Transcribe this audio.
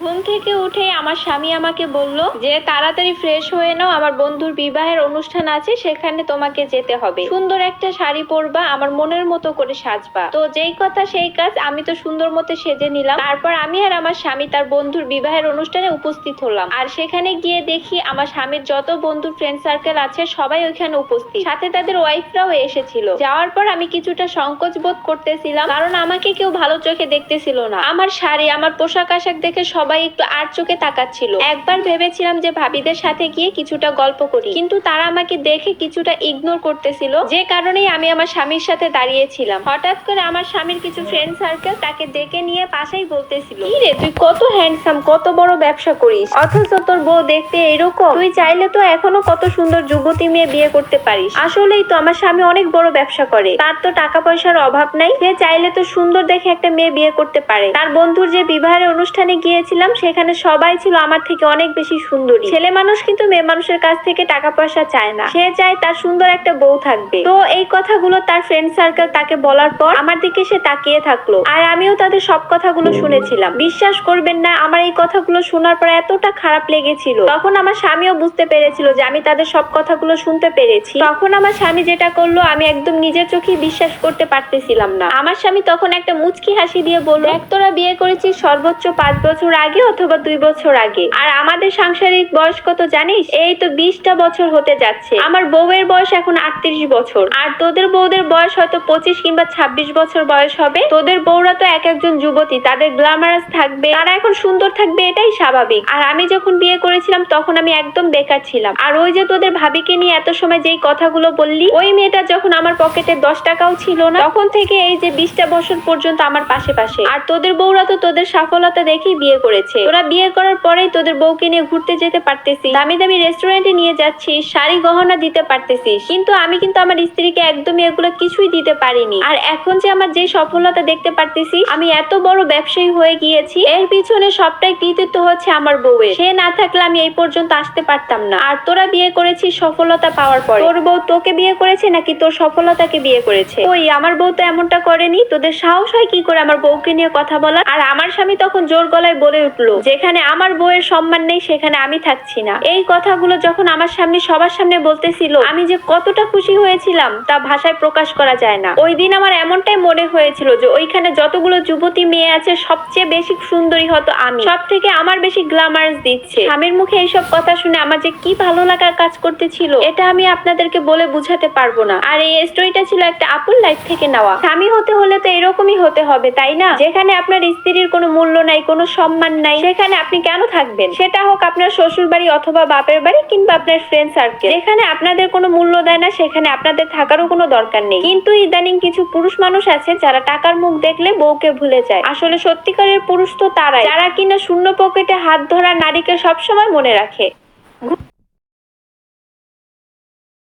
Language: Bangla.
ঘুম থেকে উঠে আমার স্বামী আমাকে বলল যে, তাড়াতাড়ি ফ্রেশ হয়ে নাও, আমার বন্ধুর বিবাহের অনুষ্ঠান আছে, সেখানে তোমাকে যেতে হবে। সুন্দর একটা শাড়ি পরবা, আমার মনের মতো করে সাজবা। তো যেই কথা সেই কাজ আমি তো সুন্দর মতো সেজে নিলাম। তারপর আমি আর আমার স্বামী তার বন্ধুর বিবাহের অনুষ্ঠানে উপস্থিত হলাম। আর সেখানে গিয়ে দেখি আমার স্বামীর যত বন্ধু ফ্রেন্ড সার্কেল আছে, সবাই ওইখানে উপস্থিত। সাথে তাদের ওয়াইফরাও এসেছিল। যাওয়ার পর আমি কিছুটা সংকোচ বোধ করতেছিলাম, কারণ আমাকে কেউ ভালো চোখে দেখতেছিল না। আমার শাড়ি, আমার পোশাক আশাক দেখে সবাই একটু আর চোখে তাকাচ্ছিল। একবার ভেবেছিলাম যে ভাবিদের সাথে গিয়ে কিছুটা গল্প করি। কিন্তু তারা আমাকে দেখে কিছুটা ইগনোর করতেছিল। যে কারণেই আমি আমার স্বামীর সাথে দাঁড়িয়েছিলাম। হঠাৎ করে আমার স্বামীর কিছু ফ্রেন্ড সার্কেল তাকে ডেকে নিয়ে পাশেই বলতেছিল, "কি রে, তুই কত হ্যান্ডসাম কত বড় ব্যবসা করিস? অথচ তোর বউ দেখতে এরকম। তুই চাইলে তো এখনও কত সুন্দর যুবতী মেয়ে বিয়ে করতে পারিস। আসলেই তো আমার স্বামী অনেক বড় ব্যবসা করে। তার তো টাকা পয়সার অভাব নাই। সে চাইলে তো সুন্দর দেখে একটা মেয়ে বিয়ে করতে পারে। তার বন্ধুর যে বিবাহের অনুষ্ঠানে গিয়েছিলাম সেখানে সবাই ছিল আমার থেকে অনেক বেশি সুন্দরী। ছেলে মানুষ কিন্তু মেয়ে মানুষের কাছ থেকে টাকা পয়সা চায় না। সে চায় তার সুন্দর একটা বউ থাকবে। তো এই কথাগুলো তার ফ্রেন্ড সার্কেল তাকে বলার পর আমার দিকে সে তাকিয়ে থাকল। আর আমিও তাদের সব কথাগুলো শুনেছিলাম। বিশ্বাস করবেন না, আমার এই কথাগুলো শোনার পর এতটা খারাপ লেগেছিল। তখন আমার স্বামীও বুঝতে পেরেছিল যে আমি তাদের সব কথাগুলো শুনতে পেরেছি। তখন আমার স্বামী যেটা করল, আমি একদম নিজের চোখে বিশ্বাস করতে পারতেছিলাম না। আমার স্বামী তখন একটা মুচকি হাসি দিয়ে বলল এক তোরা বিয়ে করেছিস সর্বোচ্চ পাঁচ বছর আগে অথবা দুই বছর আগে। আর আমাদের সাংসারিক বয়স কত জানিস? এই তো বিশটা বছর হতে যাচ্ছে। আমার বউয়ের বয়স এখন আটত্রিশ বছর। আর তোদের বউদের বয়স হয়তো পঁচিশ কিংবা ছাব্বিশ বছর বয়স হবে। তোদের বউরা তো এক একজন যুবতী, তাদের গ্ল্যামারাস থাকবে, তারা এখন সুন্দর থাকবে, এটাই স্বাভাবিক। আর আমি যখন বিয়ে করেছিলাম, তখন আমি একদম বেকার ছিলাম। আর ওই যে তোদের ভাবিকে নিয়ে এত সময় যেই কথাগুলো বললি, ওই মেয়েটা যখন আমার পকেটে দশ টাকাও ছিল না, তখন থেকে এই যে বিশটা বছর পর্যন্ত আমার পাশে পাশে। আর তোদের বউরা তো তোদের সফলতা দেখেই বিয়ে করেছে। তোরা বিয়ে করার পরেই তোদের বউকে নিয়ে ঘুরতে যেতে পারতেছিস। দামি দামি রেস্টুরেন্টে নিয়ে যাচ্ছিস, শাড়ি গহনা দিতে পারতেছিস। কিন্তু আমি কিন্তু আমার স্ত্রীকে একদমই এগুলো কিছুই দিতে পারিনি। আর এখন যে আমার যে সফলতা দেখতে পারতেছি, আমি এত বড় ব্যবসায়ী হয়ে গিয়েছি, এর পিছনে সবটাই কৃতিত্ব হচ্ছে আমার বউয়ের। সে না থাকলে আমি এই পর্যন্ত আসতে পারতাম না। আর তোরা বিয়ে করেছিস সফলতা পাওয়ার পর। তোর বউ তোকে বিয়ে করেছে নাকি তোর সফলতাকে বিয়ে করেছে? ওই, আমার বউ তো এমনটা করেনি। তোদের সাহস হয় কি করে আমার বউকে নিয়ে কথা বলা আর আমার স্বামী তখন জোর গলায় বলে উঠল। যেখানে আমার বউয়ের সম্মান নেই, সেখানে আমি থাকছি না। এই কথাগুলো যখন আমার সামনে, সবার সামনে বলতেছিল, আমি যে কতটা খুশি হয়েছিলাম, তা ভাষায় প্রকাশ করা যায় না। ওই দিন আমার এমনটাই মনে হয়েছিল যে, ওইখানে যতগুলো যুবতী মেয়ে আছে, সবচেয়ে বেশি সুন্দরী হতো আমি। সব থেকে আমার বেশি গ্ল্যামার্স দিচ্ছে। স্বামীর মুখে এইসব কথা শুনে আমার যে কি ভালো লাগার কাজ করতেছিল, এটা আমি আপনাদেরকে বলে বুঝাতে পারব না। আর এই স্টোরিটা ছিল একটা আপুর লাইফ থেকে নেওয়া। স্বামী হতে হলে তো এরকমই হতে হবে, তাই না? যেখানে আপনার স্ত্রীর কোনো মূল্য নাই, কোনো সম্মান নাই। সেখানে আপনি কেন থাকবেন? সেটা হোক আপনার শ্বশুর বাড়ি অথবা বাপের বাড়ি কিংবা আপনার ফ্রেন্ড সার্কেল যেখানে আপনাদের কোনো মূল্য দেয় না, সেখানে আপনাদের থাকারও কোনো দরকার নেই। কিন্তু ইদানিং কিছু পুরুষ মানুষ আছে, যারা টাকার মুখ দেখলে বউকে ভুলে যায়। আসলে সত্যিকারের পুরুষ তো তারাই, যারা কিনা শূন্য পকেটে হাত ধরা নারীকে সবসময় মনে রাখে।